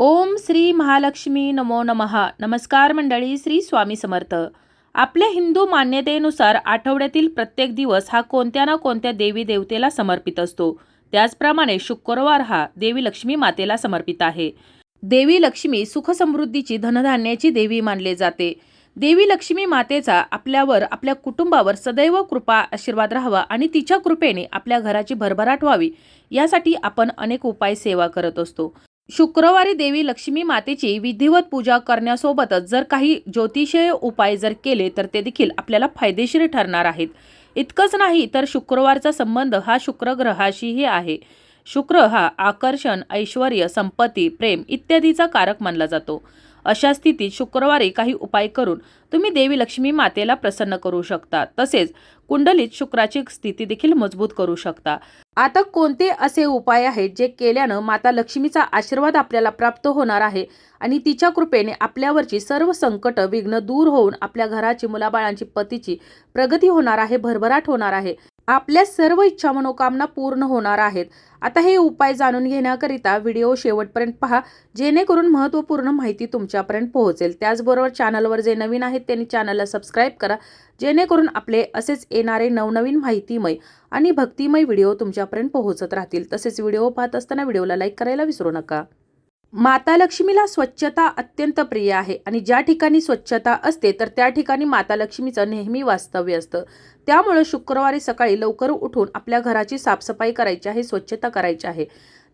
ओम श्री महालक्ष्मी नमो नमः. नमस्कार मंडळी श्री स्वामी समर्थ. आपल्या हिंदू मान्यतेनुसार आठवड्यातील प्रत्येक दिवस हा कोणत्या ना कोणत्या देवी देवतेला समर्पित असतो. त्याचप्रमाणे शुक्रवार हा देवी लक्ष्मी मातेला समर्पित आहे. देवी लक्ष्मी सुखसमृद्धीची धनधान्याची देवी मानले जाते. देवी लक्ष्मी मातेचा आपल्यावर आपल्या कुटुंबावर सदैव कृपा आशीर्वाद राहावा आणि तिच्या कृपेने आपल्या घराची भरभराट व्हावी यासाठी आपण अनेक उपाय सेवा करत असतो. शुक्रवारी देवी लक्ष्मी मातेची विधिवत पूजा करण्यासोबतच जर काही ज्योतिषीय उपाय जर केले तर ते देखील आपल्याला फायदेशीर ठरणार आहेत. इतकंच नाही तर शुक्रवारचा संबंध हा शुक्र ग्रहाशीही आहे. शुक्र हा आकर्षण ऐश्वर संपत्ती प्रेम इत्यादीचा कारक मानला जातो. अशा स्थितीत शुक्रवारी काही उपाय करून तुम्ही देवी लक्ष्मी मातेला प्रसन्न करू शकता. तसेच कुंडलीत शुक्राची स्थिती देखील मजबूत करू शकता. आता कोणते असे उपाय आहेत जे केल्यानं माता लक्ष्मीचा आशीर्वाद आपल्याला प्राप्त होणार आहे आणि तिच्या कृपेने आपल्यावरची सर्व संकट विघ्न दूर होऊन आपल्या घराची मुलाबाळांची पतीची प्रगती होणार आहे भरभराट होणार आहे. आपल्या सर्व इच्छा मनोकामना पूर्ण होणार आहेत. आता हे उपाय जाणून घेण्याकरिता व्हिडिओ शेवटपर्यंत पहा. जेणेकरून महत्त्वपूर्ण माहिती तुमच्यापर्यंत पोहोचेल. त्याचबरोबर चॅनलवर जे नवीन आहेत त्यांनी चॅनलला सबस्क्राईब करा. जेणेकरून आपले असेच येणारे नवनवीन माहितीमय आणि भक्तिमय व्हिडिओ तुमच्यापर्यंत पोहोचत राहतील. तसेच व्हिडिओ पाहत असताना व्हिडिओला लाईक करायला विसरू नका. माता लक्ष्मीला स्वच्छता अत्यंत प्रिय आहे आणि ज्या ठिकाणी स्वच्छता असते तर त्या ठिकाणी माता लक्ष्मीचं नेहमी वास्तव्य असतं. त्यामुळं शुक्रवारी सकाळी लवकर उठून आपल्या घराची साफसफाई करायची आहे स्वच्छता करायची आहे.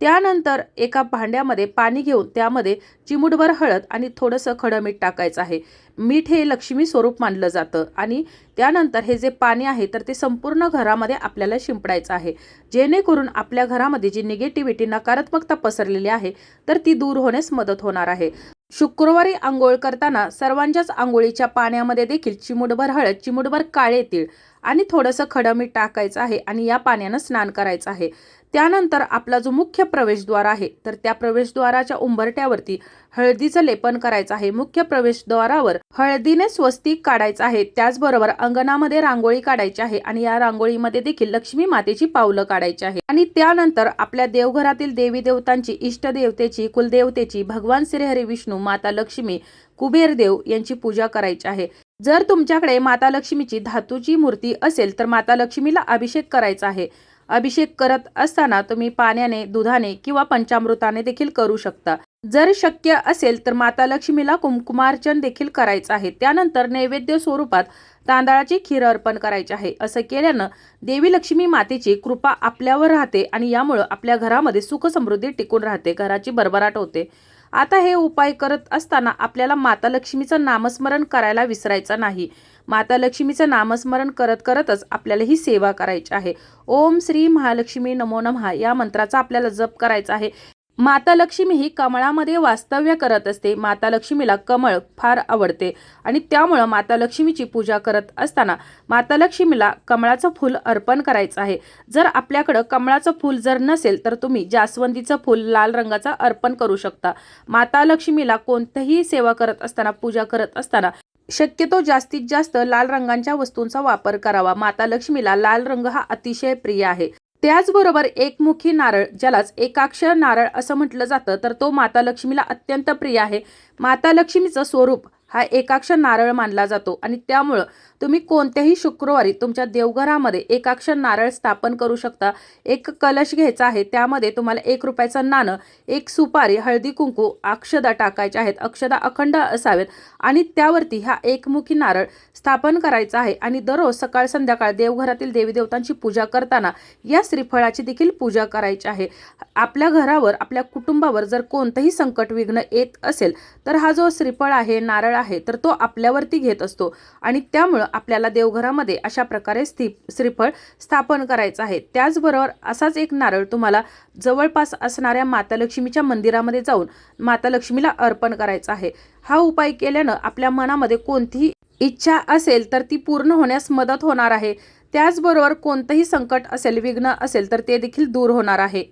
त्यानंतर एका भांड्यामध्ये पाणी घेऊन त्यामध्ये चिमुटभर हळद आणि थोडंसं खडं मीठ टाकायचं आहे. मीठ हे लक्ष्मी स्वरूप मानलं जातं आणि त्यानंतर हे जे पाणी आहे तर ते संपूर्ण घरामध्ये आपल्याला शिंपडायचं आहे. जेणेकरून आपल्या घरामध्ये जी निगेटिव्हिटी नकारात्मकता पसरलेली आहे तर ती दूर होण्यास मदत होणार आहे. शुक्रवारी आंघोळ करताना सर्वांच्याच आंघोळीच्या पाण्यामध्ये देखील चिमुटभर हळद चिमुटभर काळे तीळ आणि थोडंसं खडं मीठ टाकायचं आहे आणि या पाण्यानं स्नान करायचं आहे. त्यानंतर आपला जो मुख्य प्रवेशद्वार आहे तर त्या प्रवेशद्वाराच्या उंबरट्यावरती हळदीचं लेपन करायचं आहे. मुख्य प्रवेशद्वारावर हळदीने स्वस्तिक काढायचं आहे. त्याचबरोबर अंगणामध्ये रांगोळी काढायची आहे आणि या रांगोळीमध्ये देखील लक्ष्मी मातेची पावलं काढायची आहे. आणि त्यानंतर आपल्या देवघरातील देवी देवतांची इष्टदेवतेची कुलदेवतेची भगवान श्रीहरी विष्णू माता लक्ष्मी कुबेर देव यांची पूजा करायची आहे. जर तुमच्याकडे माता लक्ष्मीची धातूची मूर्ती असेल तर माता लक्ष्मीला अभिषेक करायचा आहे. अभिषेक करत असताना तुम्ही पाण्याने दुधाने किंवा पंचामृताने देखील करू शकता. जर शक्य असेल तर माता लक्ष्मीला कुंकुमार्चन देखील करायचं आहे. त्यानंतर नैवेद्य स्वरूपात तांदळाची खीर अर्पण करायची आहे. असं केल्यानं देवी लक्ष्मी मातेची कृपा आपल्यावर राहते आणि यामुळं आपल्या घरामध्ये सुख समृद्धी टिकून राहते. घराची भरभराट होते. आता हे उपाय करत असताना आपल्याला माता लक्ष्मीचं नामस्मरण करायला विसरायचं नाही. माता लक्ष्मीचं नामस्मरण करत करतच आपल्याला ही सेवा करायची आहे. ओम श्री महालक्ष्मी नमो नमः या मंत्राचा आपल्याला जप करायचा आहे. माता लक्ष्मी ही कमळामध्ये वास्तव्य करत असते. माता लक्ष्मीला कमळ फार आवडते आणि त्यामुळं माता लक्ष्मीची पूजा करत असताना माता लक्ष्मीला कमळाचं फूल अर्पण करायचं आहे. जर आपल्याकडं कमळाचं फूल जर नसेल तर तुम्ही जास्वंदीचं फूल लाल रंगाचं अर्पण करू शकता. माता लक्ष्मीला कोणतीही सेवा करत असताना पूजा करत असताना शक्यतो जास्तीत जास्त लाल रंगांच्या वस्तूंचा वापर करावा. माता लक्ष्मीला लाल रंग हा अतिशय प्रिय आहे. त्याचबरोबर एकमुखी नारळ ज्यालाच एकाक्षर नारळ असं म्हटलं जातं तर तो माता लक्ष्मीला अत्यंत प्रिय आहे. माता लक्ष्मीचं स्वरूप हा एकाक्षर नारळ मानला जातो आणि त्यामुळं तुम्ही कोणत्याही शुक्रवारी तुमच्या देवघरामध्ये एकाक्षर नारळ स्थापन करू शकता. एक कलश घ्यायचा आहे त्यामध्ये तुम्हाला एक रुपयाचं नाणं एक सुपारी हळदी कुंकू अक्षदा टाकायच्या आहेत अक्षदा अखंड असावेत आणि त्यावरती हा एकमुखी नारळ स्थापन करायचा आहे आणि दररोज सकाळ संध्याकाळ देवघरातील देवी देवतांची पूजा करताना या श्रीफळाची देखील पूजा करायची आहे. आपल्या घरावर आपल्या कुटुंबावर जर कोणतंही संकट विघ्न येत असेल तर हा जो श्रीफळ आहे नारळ आहे तर तो आपल्यावरती घेत असतो आणि त्यामुळं आपल्याला देवघरामध्ये अशा प्रकारे स्थि श्रीफळ स्थापन करायचं आहे. त्याचबरोबर असाच एक नारळ तुम्हाला जवळपास असणाऱ्या माता लक्ष्मीच्या मंदिरामध्ये जाऊन माता लक्ष्मीला अर्पण करायचा आहे. हा उपाय केल्यानं आपल्या मनामध्ये कोणतीही इच्छा असेल तर ती पूर्ण होण्यास मदत होणार आहे. त्याचबरोबर कोणतंही संकट असेल विघ्न असेल तर ते देखील दूर होणार आहे.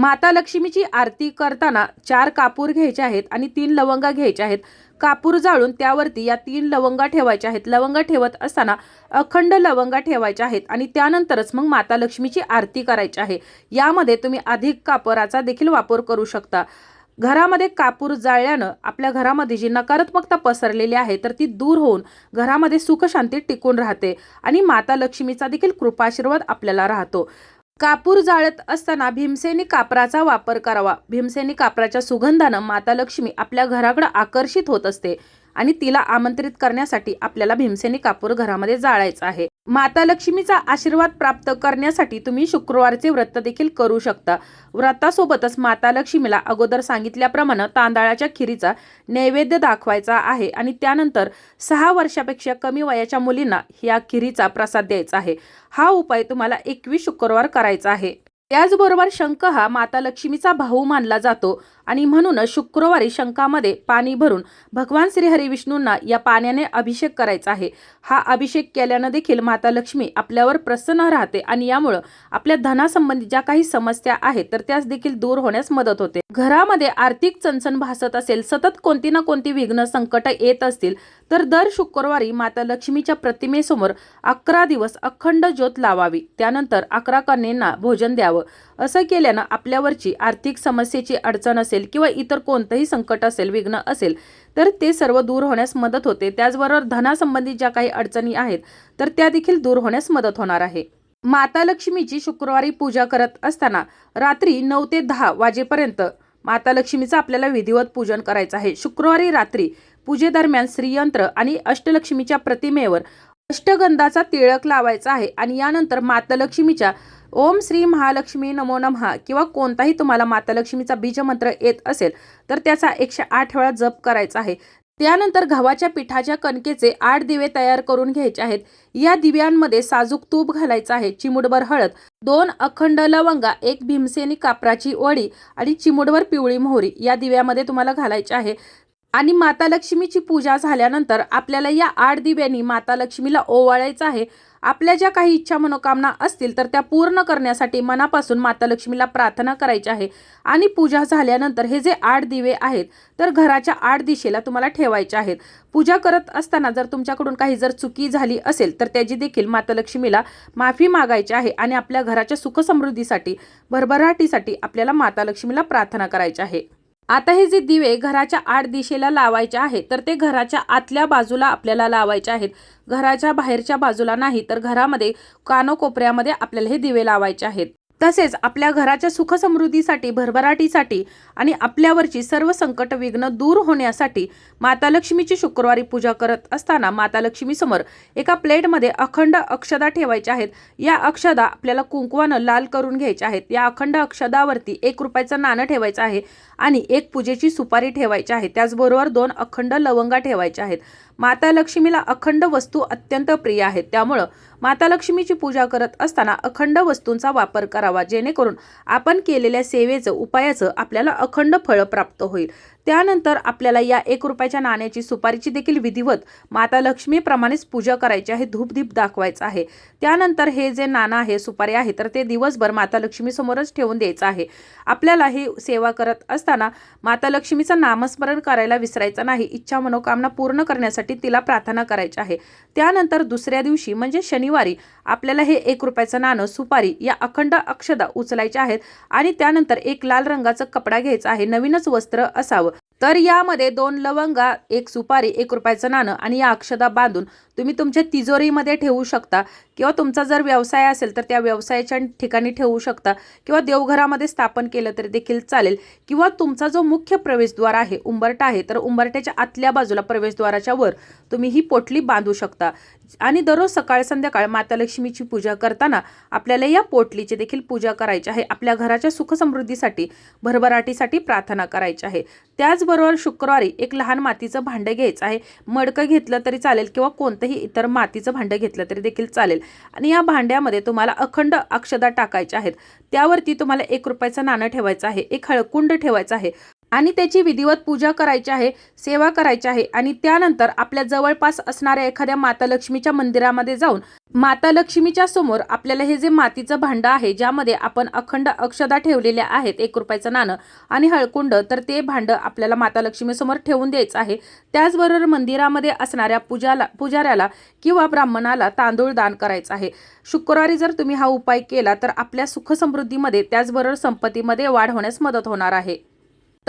माता लक्ष्मीची आरती करताना चार कापूर घ्यायचे आहेत आणि तीन लवंगा घ्यायच्या आहेत. कापूर जाळून त्यावरती या तीन लवंगा ठेवायच्या आहेत. लवंगा ठेवत असताना अखंड लवंगा ठेवायच्या आहेत आणि त्यानंतरच मग माता लक्ष्मीची आरती करायची आहे. यामध्ये तुम्ही अधिक कापराचा देखील वापर करू शकता. घरामध्ये कापूर जाळल्यानं आपल्या घरामध्ये जी नकारात्मकता पसरलेली आहे तर ती दूर होऊन घरामध्ये सुखशांती टिकून राहते आणि माता लक्ष्मीचा देखील कृपाशीर्वाद आपल्याला राहतो. कापूर जाळत असताना भीमसेनी कापराचा वापर करावा. भीमसेनी कापराच्या सुगंधानं माता लक्ष्मी आपल्या घराकडे आकर्षित होत असते. आणि तिला आमंत्रित करण्यासाठी आपल्याला भीमसेनी कापूर घरामध्ये जाळायचं आहे. माता लक्ष्मीचा आशीर्वाद प्राप्त करण्यासाठी तुम्ही शुक्रवारचे व्रत देखील करू शकता. व्रतासोबतच माता लक्ष्मीला अगोदर सांगितल्याप्रमाणे तांदळाच्या खिरीचा नैवेद्य दाखवायचा आहे आणि त्यानंतर सहा वर्षापेक्षा कमी वयाच्या मुलींना या खिरीचा प्रसाद द्यायचा आहे. हा उपाय तुम्हाला एकवीस शुक्रवार करायचा आहे. त्याचबरोबर शंख हा माता लक्ष्मीचा भाऊ मानला जातो आणि म्हणूनच शुक्रवारी शंखामध्ये पाणी भरून भगवान श्री हरी विष्णूंना या पाण्याने अभिषेक करायचा आहे. हा अभिषेक केल्यानं देखील माता लक्ष्मी आपल्यावर प्रसन्न राहते आणि यामुळं आपल्या धनासंबंधी ज्या काही समस्या आहेत तर त्यास देखील दूर होण्यास मदत होते. घरामध्ये आर्थिक चणचण भासत असेल सतत कोणती ना कोणती विघ्न संकट येत असतील तर दर शुक्रवारी माता लक्ष्मीच्या प्रतिमेसमोर अकरा दिवस अखंड ज्योत लावावी. त्यानंतर अकरा कन्यांना भोजन द्यावं. असं केल्यानं आपल्यावरची आर्थिक समस्येची अडचण असेल किंवा इतर कोणतंही संकट असेल विघ्न असेल तर ते सर्व दूर होण्यास मदत होते. त्याचबरोबर धनासंबंधी ज्या काही अडचणी आहेत तर त्या देखील दूर होण्यास मदत होणार आहे. माता लक्ष्मीची शुक्रवारी पूजा करत असताना रात्री नऊ ते दहा वाजेपर्यंत माता लक्ष्मीचं आपल्याला विधिवत पूजन करायचं आहे. शुक्रवारी रात्री पूजेदरम्यान श्रीयंत्र आणि अष्टलक्ष्मीच्या प्रतिमेवर अष्टगंधाचा तिळक लावायचा आहे आणि यानंतर माता लक्ष्मीच्या ओम श्री महालक्ष्मी नमो नमः किंवा कोणताही तुम्हाला माता लक्ष्मीचा बीजमंत्र येत असेल तर त्याचा एकशे आठ वेळा जप करायचा आहे. त्यानंतर गव्हाच्या पिठाच्या कणकेचे आठ दिवे तयार करून घ्यायचे आहेत. या दिव्यांमध्ये साजूक तूप घालायचं आहे चिमुडभर हळद दोन अखंड लवंगा एक भीमसेनी कापराची वडी आणि चिमुडभर पिवळी मोहरी या दिव्यामध्ये तुम्हाला घालायचे आहे. आणि माता लक्ष्मीची पूजा झाल्यानंतर आपल्याला या आठ दिव्यांनी माता लक्ष्मीला ओवाळायचं आहे. आपल्या ज्या काही इच्छा मनोकामना असतील तर त्या पूर्ण करण्यासाठी मनापासून माता लक्ष्मीला प्रार्थना करायची आहे. आणि पूजा झाल्यानंतर हे जे आठ दिवे आहेत तर घराच्या आठ दिशेला तुम्हाला ठेवायचे आहेत. पूजा करत असताना जर तुमच्याकडून काही जर चुकी झाली असेल तर त्याची देखील माता लक्ष्मीला माफी मागायची आहे आणि आपल्या घराच्या सुखसमृद्धीसाठी भरभराटीसाठी आपल्याला माता लक्ष्मीला प्रार्थना करायची आहे. आता हे जे दिवे घराच्या आड दिशेला लावायचे आहेत तर ते घराच्या आतल्या बाजूला आपल्याला लावायचे आहेत. घराच्या बाहेरच्या बाजूला नाही तर घरामध्ये कानोकोपऱ्यामध्ये आपल्याला हे दिवे लावायचे आहेत. तसेच आपल्या घराच्या सुखसमृद्धीसाठी भरभराटीसाठी आणि आपल्यावरची सर्व संकट विघ्न दूर होण्यासाठी माता लक्ष्मीची शुक्रवारी पूजा करत असताना माता लक्ष्मीसमोर एका प्लेटमध्ये अखंड अक्षदा ठेवायच्या आहेत. या अक्षदा आपल्याला कुंकवानं लाल करून घ्यायच्या आहेत. या अखंड अक्षदावरती एक रुपयाचं नाणं ठेवायचं आहे आणि एक पूजेची सुपारी ठेवायची आहे. त्याचबरोबर दोन अखंड लवंगा ठेवायच्या आहेत. माता लक्ष्मीला अखंड वस्तू अत्यंत प्रिय आहेत. त्यामुळं माता लक्ष्मीची पूजा करत असताना अखंड वस्तूंचा वापर करावा जेणेकरून आपण केलेल्या सेवेचं उपायाचं आपल्याला अखंड फळ प्राप्त होईल. त्यानंतर आपल्याला या एक रुपयाच्या नाण्याची सुपारीची देखील विधिवत माता लक्ष्मीप्रमाणेच पूजा करायची आहे धूपदीप दाखवायचं आहे. त्यानंतर हे जे नाणं आहे सुपारी आहे तर ते दिवसभर माता लक्ष्मीसमोरच ठेवून द्यायचं आहे. आपल्याला ही सेवा करत असताना माता लक्ष्मीचं नामस्मरण करायला विसरायचं नाही. इच्छा मनोकामना पूर्ण करण्यासाठी तिला प्रार्थना करायची आहे. त्यानंतर दुसऱ्या दिवशी म्हणजे शनिवारी आपल्याला हे एक रुपयाचं नाणं सुपारी या अखंड अक्षदा उचलायच्या आहेत आणि त्यानंतर एक लाल रंगाचं कपडा घ्यायचा आहे. नवीनच वस्त्र असावं. तर यामध्ये दोन लवंगा एक सुपारी एक रुपयाचं नाणं आणि या अक्षदा बांधून तुम्ही तुमच्या तिजोरीमध्ये ठेवू शकता. किंवा तुमचा जर व्यवसाय असेल तर त्या व्यवसायाच्या ठिकाणी ठेवू शकता. किंवा देवघरामध्ये स्थापन केलं तरी देखील चालेल. किंवा तुमचा जो मुख्य प्रवेशद्वार आहे उंबरटा आहे तर उंबरट्याच्या आतल्या बाजूला प्रवेशद्वाराच्या वर तुम्ही ही पोटली बांधू शकता. आणि दररोज सकाळ संध्याकाळ माता लक्ष्मीची पूजा करताना आपल्याला या पोटलीची देखील पूजा करायची आहे. आपल्या घराच्या सुखसमृद्धीसाठी भरभराटीसाठी प्रार्थना करायची आहे. त्याचबरोबर शुक्रवारी एक लहान मातीचं भांडं घ्यायचं आहे. मडकं घेतलं तरी चालेल किंवा कोणतंही इतर मातीचं भांडं घेतलं तरी देखील चालेल. आणि या भांड्यामध्ये तुम्हाला अखंड अक्षदा टाकायच्या आहेत. त्यावरती तुम्हाला एक रुपयाचं नाणं ठेवायचं आहे एक हळकुंड ठेवायचं आहे. आणि त्याची विधिवत पूजा करायची आहे सेवा करायची आहे आणि त्यानंतर आपल्या जवळपास असणाऱ्या एखाद्या माता लक्ष्मीच्या मंदिरामध्ये जाऊन माता लक्ष्मीच्या समोर आपल्याला हे जे मातीचं भांडं आहे ज्यामध्ये आपण अखंड अक्षदा ठेवलेल्या आहेत एक रुपयाचं नाणं आणि हळकुंड तर ते भांडं आपल्याला माता लक्ष्मीसमोर ठेवून द्यायचं आहे. त्याचबरोबर मंदिरामध्ये असणाऱ्या पूजाला पुजाऱ्याला किंवा ब्राह्मणाला तांदूळ दान करायचं आहे. शुक्रवारी जर तुम्ही हा उपाय केला तर आपल्या सुखसमृद्धीमध्ये त्याचबरोबर संपत्तीमध्ये वाढ होण्यास मदत होणार आहे.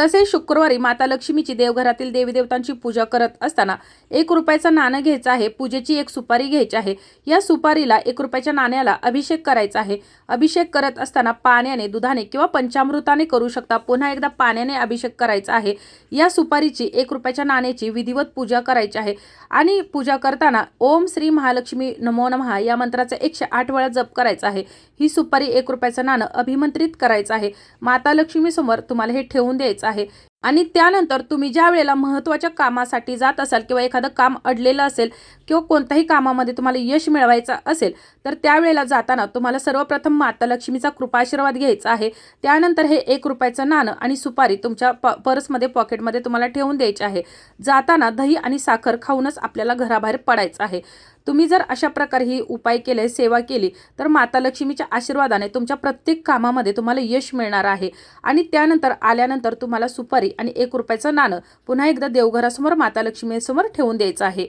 तसेच शुक्रवारी माता लक्ष्मीची देवघरातील देवीदेवतांची पूजा करत असताना एक रुपयाचं नाणं घ्यायचं आहे पूजेची एक सुपारी घ्यायची आहे. या सुपारीला एक रुपयाच्या नाण्याला अभिषेक करायचा आहे. अभिषेक करत असताना पाण्याने दुधाने किंवा पंचामृताने करू शकता. पुन्हा एकदा पाण्याने अभिषेक करायचा आहे. या सुपारीची एक रुपयाच्या नाण्याची विधिवत पूजा करायची आहे. आणि पूजा करताना ओम श्री महालक्ष्मी नमो नमः या मंत्राचा एकशे आठ वेळा जप करायचा आहे. ही सुपारी एक रुपयाचं नाणं अभिमंत्रित करायचं आहे. माता लक्ष्मीसमोर तुम्हाला हे ठेवून द्यायचं आहे. आहे आणि त्यानंतर तुम्ही ज्या वेळेला महत्त्वाच्या कामासाठी जात असाल किंवा एखादं काम अडलेलं असेल किंवा कोणत्याही कामामध्ये तुम्हाला यश मिळवायचं असेल तर त्यावेळेला जाताना तुम्हाला सर्वप्रथम माता लक्ष्मीचा कृपाशीर्वाद घ्यायचा आहे. त्यानंतर हे एक रुपयाचं नाणं आणि सुपारी तुमच्या प पर्समध्ये पॉकेटमध्ये तुम्हाला ठेवून द्यायची आहे. जाताना दही आणि साखर खाऊनच आपल्याला घराबाहेर पडायचं आहे. तुम्ही जर अशा प्रकारे ही उपाय केले सेवा केली तर माता लक्ष्मीच्या आशीर्वादाने तुमच्या प्रत्येक कामामध्ये तुम्हाला यश मिळणार आहे. आणि त्यानंतर आल्यानंतर तुम्हाला सुपारी आणि एक रुपयाचं नाणं पुन्हा एकदा देवघरासमोर माता लक्ष्मीसमोर ठेवून द्यायचं आहे.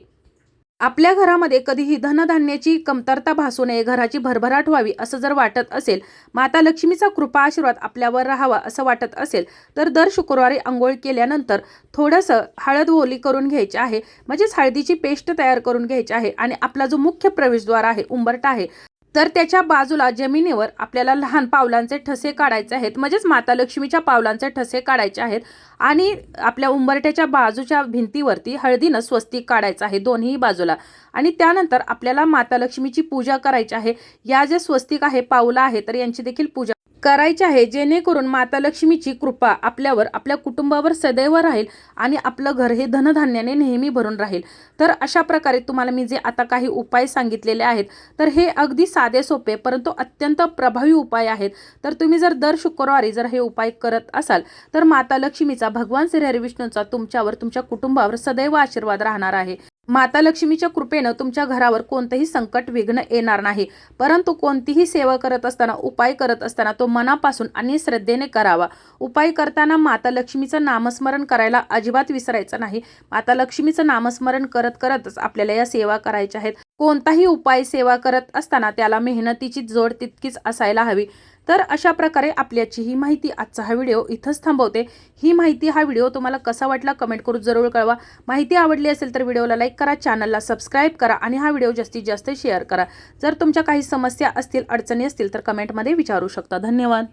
आपल्या घरामध्ये कधीही धनधान्याची कमतरता भासू नये घराची भरभराट व्हावी असं जर वाटत असेल माता लक्ष्मीचा कृपा आशीर्वाद आपल्यावर राहावा असं वाटत असेल तर दर शुक्रवारी आंघोळ केल्यानंतर थोडंसं हळद ओली करून घ्यायची आहे म्हणजेच हळदीची पेस्ट तयार करून घ्यायची आहे आणि आपला जो मुख्य प्रवेशद्वार आहे उंबरटा आहे तर त्याच्या बाजूला जमिनीवर आपल्याला लहान पावलांचे ठसे काढायचे आहेत. म्हणजेच माता लक्ष्मीच्या पावलांचे ठसे काढायचे आहेत आणि आपल्या उंबरठ्याच्या बाजूच्या भिंतीवरती हळदीनं स्वस्तिक काढायचं आहे दोन्ही बाजूला. आणि त्यानंतर आपल्याला माता लक्ष्मीची पूजा करायची आहे. या जे स्वस्तिक आहे पावलं आहे तर यांची देखील पूजा करायचे आहे जेणेकरून माता लक्ष्मीची कृपा आपल्यावर आपल्या कुटुंबावर सदैव राहील आणि आपलं घर हे धनधान्याने नेहमी भरून राहील. तर अशा प्रकारे तुम्हाला मी जे आता काही उपाय सांगितलेले आहेत तर हे अगदी साधे सोपे परंतु अत्यंत प्रभावी उपाय आहेत. तर तुम्ही जर दर शुक्रवारी जर हे उपाय करत असाल तर माता लक्ष्मीचा भगवान श्री हरिविष्णूंचा तुमच्यावर तुमच्या कुटुंबावर सदैव आशीर्वाद राहणार आहे. माता लक्ष्मीच्या कृपेनं तुमच्या घरावर कोणतंही संकट विघ्न येणार नाही. परंतु कोणतीही सेवा करत असताना उपाय करत असताना तो मनापासून आणि श्रद्धेने करावा. उपाय करताना माता लक्ष्मीचं नामस्मरण करायला अजिबात विसरायचं नाही. माता लक्ष्मीचं नामस्मरण करत करतच आपल्याला या सेवा करायच्या आहेत. कोणताही उपाय सेवा करत असताना त्याला मेहनतीची जोड तितकीच असायला हवी. तर अशा प्रकारे आपल्याची ही माहिती आजचा हा व्हिडिओ इथंच थांबवते. ही माहिती हा व्हिडिओ तुम्हाला कसा वाटला कमेंट करून जरूर कळवा. माहिती आवडली असेल तर व्हिडिओला लाईक करा चॅनलला सबस्क्राईब करा आणि हा व्हिडिओ जास्तीत जास्त शेअर करा. जर तुमच्या काही समस्या असतील अडचणी असतील तर कमेंटमध्ये विचारू शकता. धन्यवाद.